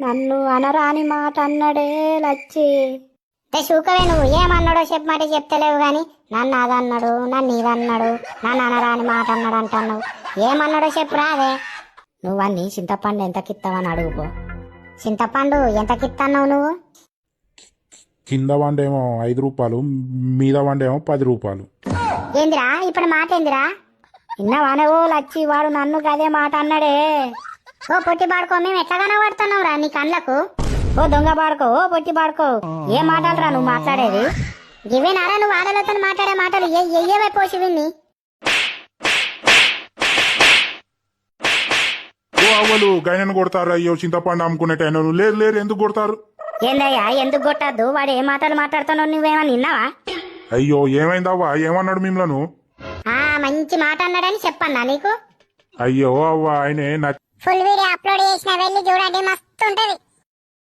నన్ను అనరాని మాట అన్నడే లచ్చి. చూకవే నువ్వు ఏమన్నాడో చెప్పమంటే చెప్తలేవు గాని నన్ను అదన్నాడు నన్ను ఇదన్నాడు నన్ను అనరాని మాట అన్నాడు అంటున్నావు. ఏమన్నాడో చెప్పురా అదే నువ్వన్నీ చింతపండు ఎంత కిత్తవని అడుగుపో. చింతపండు ఎంత కిత్తన్నావు నువ్వు? కింద వండేమో ఐదు రూపాయలు మీద వండేమో పది రూపాయలు. ఏందిరా ఇప్పుడు మాట ఏందిరా విన్నవానే ఓ లచ్చి వాడు నన్ను గదే మాట అన్నాడే. ఓ పొట్టి పాడుకో మేము ఎట్లా కనబడుతున్నావు రా నీ కళ్ళకు. ఓ దొంగ పాడుకో ఓ పొట్టి పాడుకో. ఏ మాటలురా నువ్వు మాట్లాడేది? ఇవేనారా నువ్వు ఆడలతో మాట్లాడే మాటలు. ఏ ఎయ్యవే పోసి విన్ని? ఓ అవ్వలు గైనను కొడతారు అయ్యో చింతపండు అమ్ముకునే టైం లేరు లేరు ఎందుకు కొడతారు? ఏందయ్యా ఎందుకు కొట్టద్దు? వాడు ఏ మాటలు మాట్లాడుతున్నావు నువ్వేమన్నా విన్నావా? అయ్యో ఏమైందవ్వా? ఏమన్నాడు మిమ్మలను? ఆ మంచి మాట అన్నాడని చెప్పన్నా నీకు? అయ్యో అవ్వ ఆయనే నచ్చ ఫుల్ వీడియో అప్లోడ్ చేసిన వెళ్ళి చూడండి మస్తు ఉంటది.